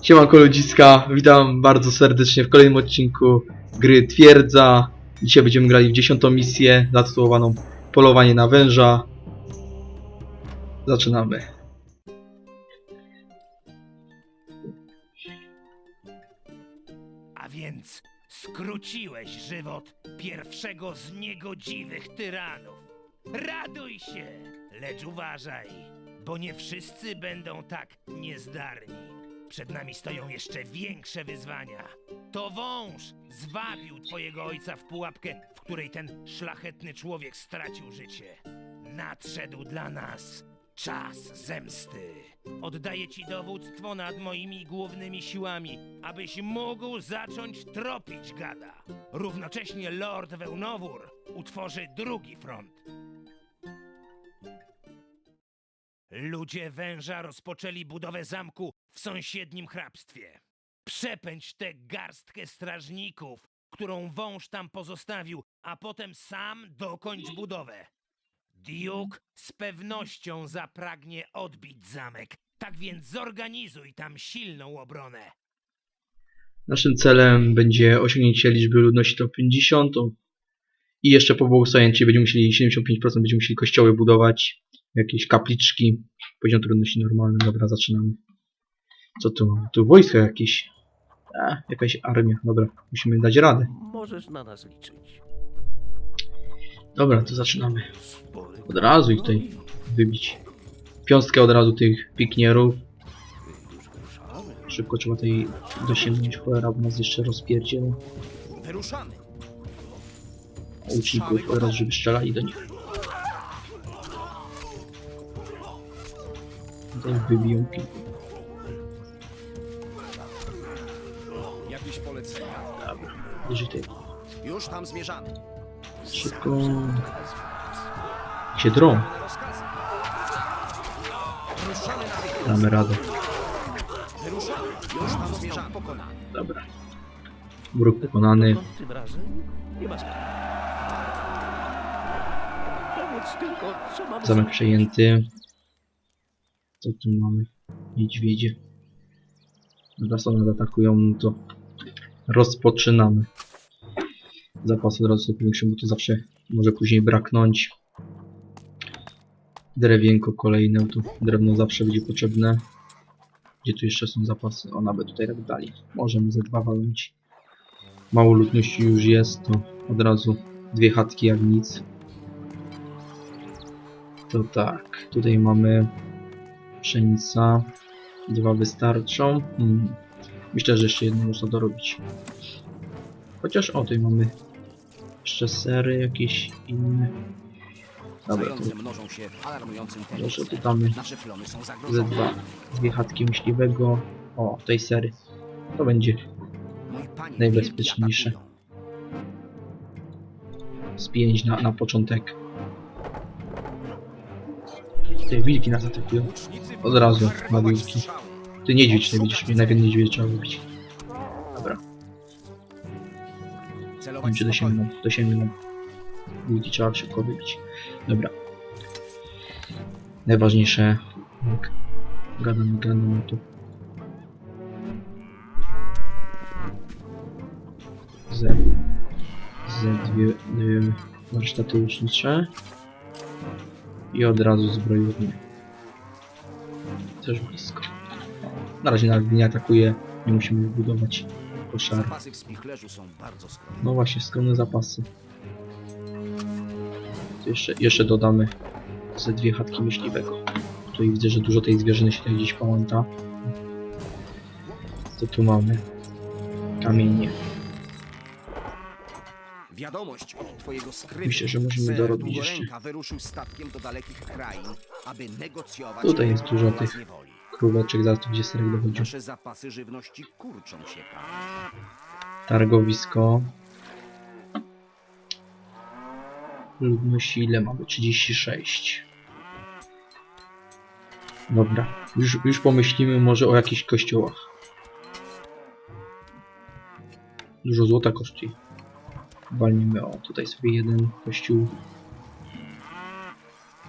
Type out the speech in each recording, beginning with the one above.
Siemanko ludziska, witam bardzo serdecznie w kolejnym odcinku gry Twierdza. Dzisiaj będziemy grali w dziesiątą misję zatytułowaną Polowanie na węża. Zaczynamy. A więc skróciłeś żywot pierwszego z niegodziwych tyranów. Raduj się, lecz uważaj, bo nie wszyscy będą tak niezdarni. Przed nami stoją jeszcze większe wyzwania. To wąż zwabił twojego ojca w pułapkę, w której ten szlachetny człowiek stracił życie. Nadszedł dla nas czas zemsty. Oddaję ci dowództwo nad moimi głównymi siłami, abyś mógł zacząć tropić gada. Równocześnie Lord Wełnowór utworzy drugi front. Ludzie węża rozpoczęli budowę zamku w sąsiednim hrabstwie. Przepędź tę garstkę strażników, którą wąż tam pozostawił, a potem sam dokończ budowę. Duke z pewnością zapragnie odbić zamek, tak więc zorganizuj tam silną obronę. Naszym celem będzie osiągnięcie liczby ludności do 50. I jeszcze po błogosławieństwie będziemy musieli 75% będziemy musieli kościoły budować, jakieś kapliczki, poziom trudności normalny. Dobra, zaczynamy. Co tu mamy? Tu wojsko jakieś. A, jakaś armia. Dobra, musimy dać radę. Możesz na nas liczyć. Dobra, to zaczynamy. Od razu ich tutaj wybić. Piąstkę od razu tych piknierów. Szybko trzeba tutaj dosięgnąć cholera, bo nas jeszcze rozpierdzielą. Wyruszamy. Łuczników od razu, żeby strzelali do nich. Kilku. Jakieś polecenia? Dobra, bierze Już tam zmierzamy. szybko. Się drą. Na rozkazy. Ruszamy natychmiast. Damy radę. Wyruszamy. Już tam zmierzamy. Pokonany. Dobra. Wróg pokonany. Dokąd tym razem? Nie ma sprawy. Powiedz tylko, co mam Zamek przejęty. Co tu mamy? Niedźwiedzie. Dobra, są nas atakują, no to rozpoczynamy. Zapasy od razu sobie powiększą, bo to zawsze może później braknąć. Drewienko kolejne, tu drewno zawsze będzie potrzebne. Gdzie tu jeszcze są zapasy? O, nawet tutaj tak dali. Możemy ze dwa walnąć. Mało ludności już jest, to od razu dwie chatki jak nic. To tak, tutaj mamy pszenica. Dwa wystarczą. Hmm. Myślę, że jeszcze jedno można dorobić. Chociaż o, tutaj mamy jeszcze sery jakieś inne. Dobra, to plony są ze dwa. Dwie chatki myśliwego. O, tej sery. To będzie najbezpieczniejsze. z pięć na, na początek. Te wilki nas atakują. Od razu na wilki. Ty niedźwiedź tutaj widzisz mnie, najpierw niedźwiedź trzeba wybić. Dobra, nie wiem dosięgną, dosięgną. Wilki trzeba szybko wybić. Dobra. Najważniejsze, gadam, gadam, to Z, z dwie, dwie warsztaty łucznicze i od razu zbrojownie. Też blisko. Na razie nawet nie atakuje, nie musimy budować koszar. No właśnie, skromne zapasy. Jeszcze, jeszcze dodamy ze dwie chatki myśliwego. Tutaj widzę, że dużo tej zwierzyny się gdzieś pałęta. Co tu mamy? Kamienie. Wiadomość od twojego. Myślę, że Ser dorobić jeszcze. Długoręka wyruszył statkiem do dalekich krain, aby negocjować Tutaj jest dużo tych- niewoli. Króweczek, zaraz tu gdzie serek dochodził. Nasze zapasy żywności kurczą się tam. Targowisko. Ludności ile mamy? 36. Dobra, już, już pomyślimy może o jakichś kościołach. Dużo złota kosztuje. Walnijmy, o, tutaj sobie jeden kościół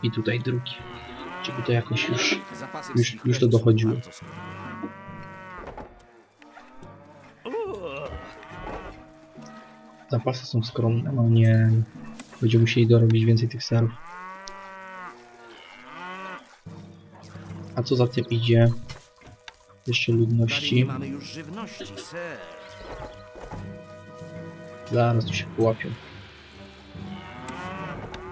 i tutaj drugi. Żeby to jakoś już, już, już to dochodziło. Zapasy są skromne, no nie... Będziemy musieli dorobić więcej tych serów. A co za tym idzie? Jeszcze ludności. mamy już żywności, ser. Zaraz tu się połapią.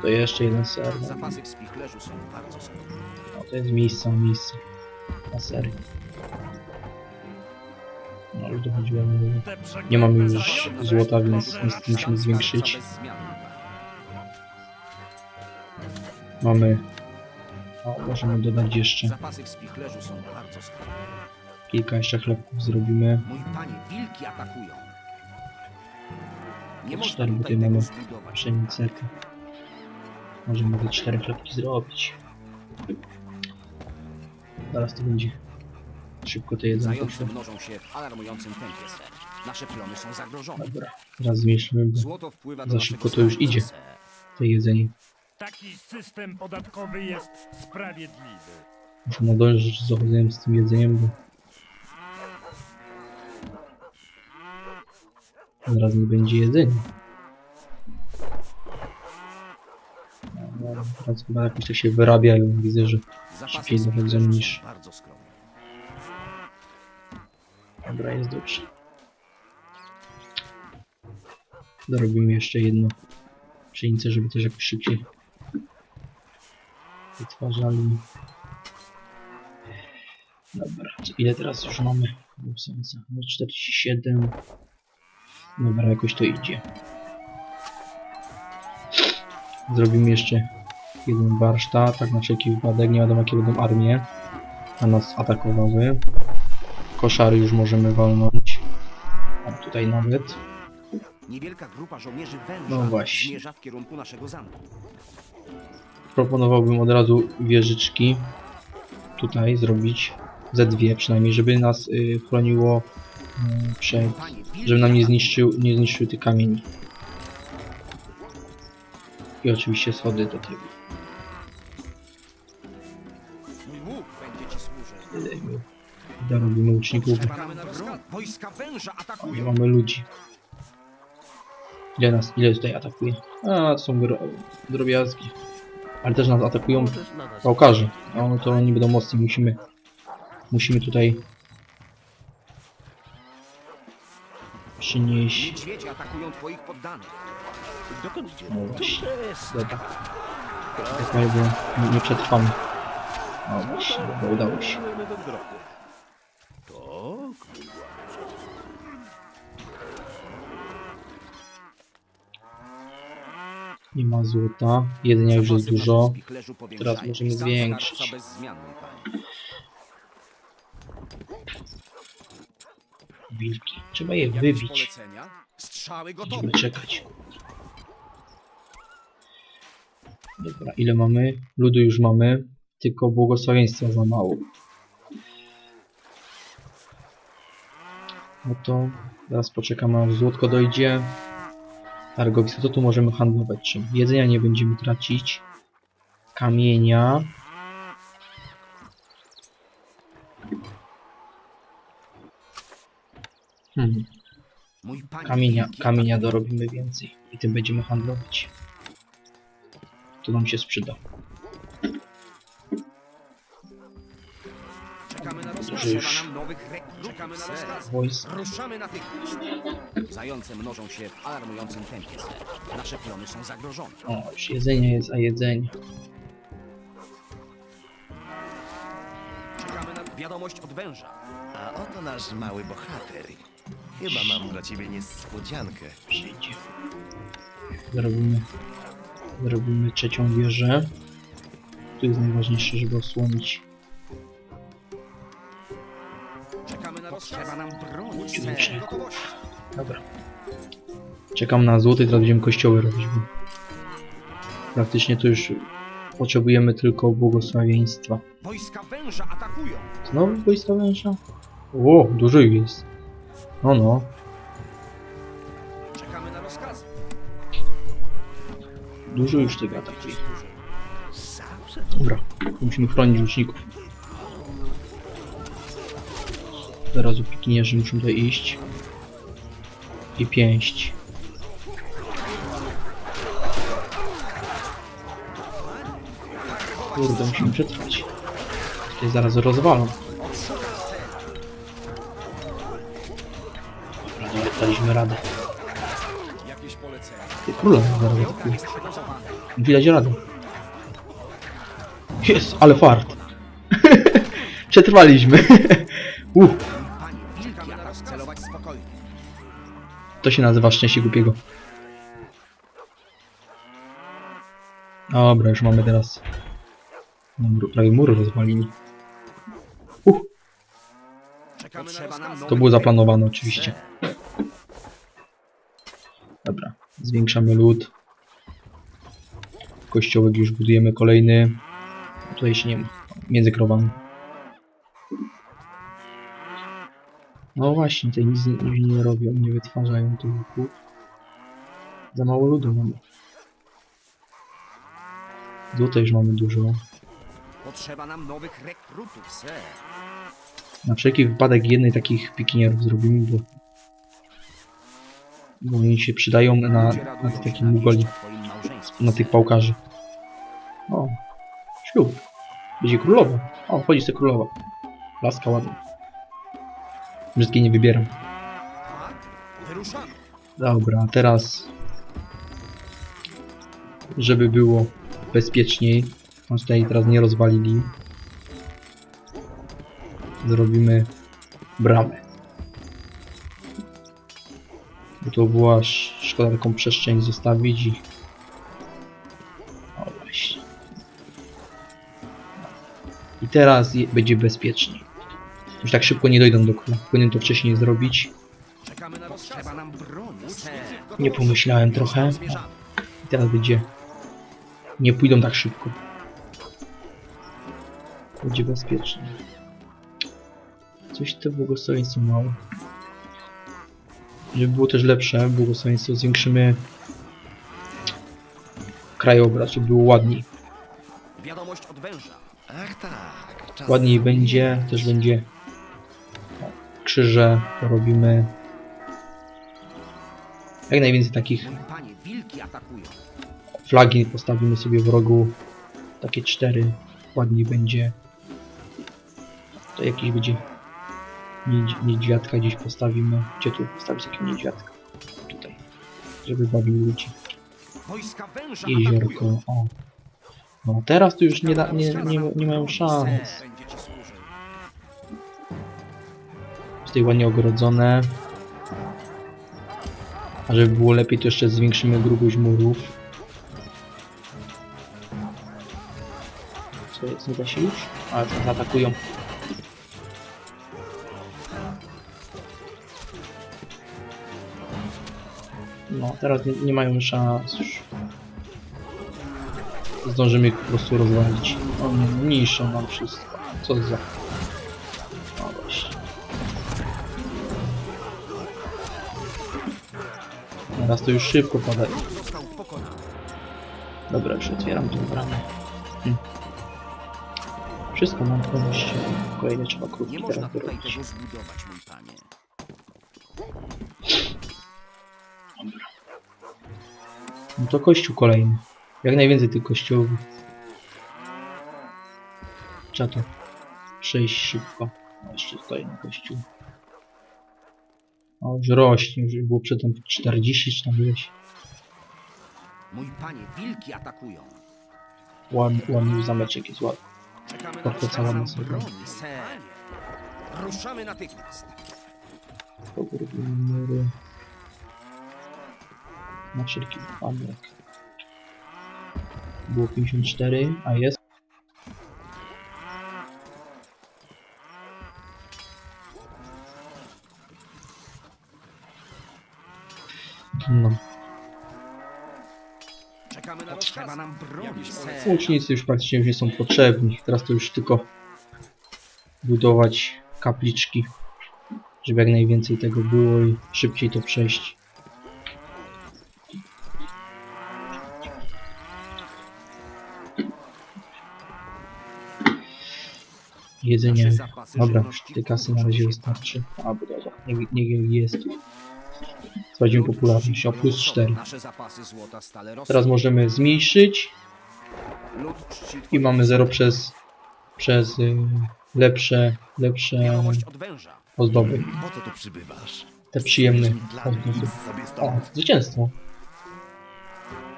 To jeszcze jeden ser. No, Zapasy w spichlerzu są bardzo skromne. no to jest miejsce, miejsce. Na sery. No już dochodziłem do... Nie mamy już złota, więc niestety musimy zwiększyć. Mamy... O, możemy dodać jeszcze Zapasy w spichlerzu są bardzo skromne. kilka jeszcze chlebków zrobimy. Mój panie, wilki atakują. Nie Cztery, można bo tutaj tutaj tego mamy. Pszenicę. Możemy te cztery chlebki zrobić. Zaraz to będzie szybko to jedzonko Zające się. mnożą się w alarmującym tempie, ser. Nasze plony są zagrożone. Dobra, teraz zmniejszymy bo Złoto wpływa do za szybko to już idzie. ser. to jedzenie. Taki system podatkowy jest sprawiedliwy. Muszę nadążyć z zachodzeniem z tym jedzeniem, bo zaraz nie będzie jedzenia. Teraz chyba jakoś to się wyrabiają. Widzę, że Szybciej dochodzą niż-. Dobra, jest dobrze. Dorobimy jeszcze jedno pszenicę, żeby też jakoś szybciej wytwarzali. Dobra, ile teraz już mamy? No 47. Dobra, jakoś to idzie. Zrobimy jeszcze jeden warsztat, tak na wszelki wypadek. Nie wiadomo jakie będą armie. A nas atakowały. Koszary już możemy walnąć. A tutaj nawet. Niewielka grupa żołnierzy węża No właśnie. zmierza w kierunku naszego zamku. Proponowałbym od razu wieżyczki tutaj zrobić. Ze dwie przynajmniej, żeby nas y, chroniło wilki żeby nam nie zniszczył, nie zniszczył tych kamieni. I oczywiście schody do tego. Y, łuczników. Wojska węża Nie mamy ludzi. Ile nas, ile tutaj atakuje? A, to są dro drobiazgi. Ale też nas atakują Pałkarze. A no to oni będą mocni, musimy... Musimy tutaj... Przynieść... Niedźwiedzie atakują twoich poddanych. Dokąd? No właśnie, dobra. Nie, nie przetrwamy. No właśnie, dobra, udało się. Nie ma złota. Jedzenia już jest dużo. Teraz możemy zwiększyć. starca bez zmian, mój panie. Wilki. Trzeba je wybić. Będziemy czekać. Dobra, ile mamy? Ludu już mamy, tylko błogosławieństwa za mało. No to teraz poczekamy aż złotko dojdzie. Targowisko, to tu możemy handlować czym? Jedzenia nie będziemy tracić. Kamienia. Hmm. Mój panie, Kamienia, kamienia dorobimy więcej i tym będziemy handlować. To nam się sprzyda. Czekamy na rozkaz. Że już- Trzeba nam nowych rekrutów. Czekamy na rozkaz. Wojsk. Ruszamy natychmiast. Zające mnożą się w alarmującym tempie. Nasze plony są zagrożone. O, już jedzenie jest, a jedzenie. Czekamy na wiadomość od węża. A oto nasz mały bohater. Chyba mam dla ciebie niespodziankę. Przyjdzie. Zrobimy, zrobimy trzecią wieżę. Tu jest najważniejsze, żeby osłonić. Czekamy na rozkaz. Trzeba nam broni, ser. Dobra. Czekam na złoty, teraz będziemy kościoły robić. Bo praktycznie to już potrzebujemy tylko błogosławieństwa. Wojska węża atakują. Znowu wojska węża? O, dużo ich jest. No, no. Czekamy na rozkaz. Dużo już tego atakuje. Dobra, musimy chronić łuczników. Zaraz upikinierzy muszą tutaj iść. I pięść. Kurde, musimy przetrwać. Tutaj zaraz rozwalą. Daliśmy radę. Ty króla zaraz. Widać radę. Jest, ale fart. Przetrwaliśmy. spokojnie. to się nazywa szczęście głupiego. Dobra, już mamy teraz. No, prawie mur rozwalili. Nam to było zaplanowane oczywiście. Zwiększamy lód. Kościołek już budujemy kolejny. Tutaj się nie ma. Między krowami. No właśnie, tutaj nic nie, nie robią, nie wytwarzają tych łuków. Za mało ludu mamy. Złota już mamy dużo. Potrzeba nam nowych rekrutów, ser. Na wszelki wypadek jednej takich pikinierów zrobimy, bo, bo oni się przydają na, na tych takich mugoli, na tych pałkarzy. O, ślub. Będzie królowa. O, chodzi sobie królowa. Laska ładna. Wszystkie nie wybieram. Dobra, teraz żeby było bezpieczniej, on tutaj teraz nie rozwalili, zrobimy bramę. To była sz- szkoda taką przestrzeń zostawić i... O właśnie. I teraz będzie bezpieczniej. Już tak szybko nie dojdą do króla. Powinien to wcześniej zrobić. Nie pomyślałem trochę. I teraz będzie. Nie pójdą tak szybko. Będzie bezpiecznie. Coś te błogosławieństwo mało. Żeby było też lepsze błogosławieństwo, zwiększymy krajobraz, żeby było ładniej. Wiadomość od węża. Ach tak. Czas Ładniej będzie, też będzie krzyże, porobimy jak najwięcej takich Mój panie, wilki atakują. flagi postawimy sobie w rogu. Takie cztery. Ładniej będzie. To jakiś będzie niedź, niedźwiadka gdzieś postawimy. Gdzie tu postawić takiego niedźwiadka? Tutaj. Żeby bawił ludzi. Jeziorko. O. No teraz tu już nie, da, nie, nie, nie mają szans. Tutaj ładnie ogrodzone. A żeby było lepiej, to jeszcze zwiększymy grubość murów. Co jest? Nie da się już? Ale zaatakują. Teraz nie, nie mają szans już. Zdążymy ich po prostu rozwalić. O nie, niszczą nam wszystko. Co za... No właśnie. Teraz to już szybko pada. Dobra, już otwieram tę bramę. Hm. Wszystko mam pomyśleć. Kolejne trzeba Nie krótki teraz tutaj wyrobić. tego zbudować, mój panie. No to kościół kolejny. Jak najwięcej tych kościołów. Trzeba to przejść szybko. Jeszcze na kościół. O, już rośnie, już było przedtem 40 czy tam ileś. Mój panie, wilki atakują. Ładny, ładny już zameczek jest ładny. Czekamy na Tak, to cała ser. Ruszamy natychmiast. Numery. Na wszelki wypadek. Było 54, a jest. No, Czekamy na Potrzeba nam broni, ser. łucznicy już praktycznie już nie są potrzebni. Teraz to już tylko budować kapliczki, żeby jak najwięcej tego było i szybciej to przejść. Jedzenie. Dobra, tej kasy na razie wystarczy. A, bo dobra, niech, niech jest. Sprawdzimy popularność, o plus 4. Nasze zapasy złota stale rosną. Teraz możemy zmniejszyć I mamy 0 przez, przez y, lepsze, lepsze ozdoby. Te przyjemne ozdoby. O, zwycięstwo.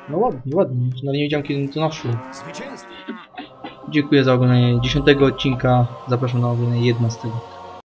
No ładnie, ładnie. Nawet nie wiedziałem kiedy to naszło. Zwycięstwo! Dziękuję za oglądanie 10 odcinka. Zapraszam na oglądanie 11.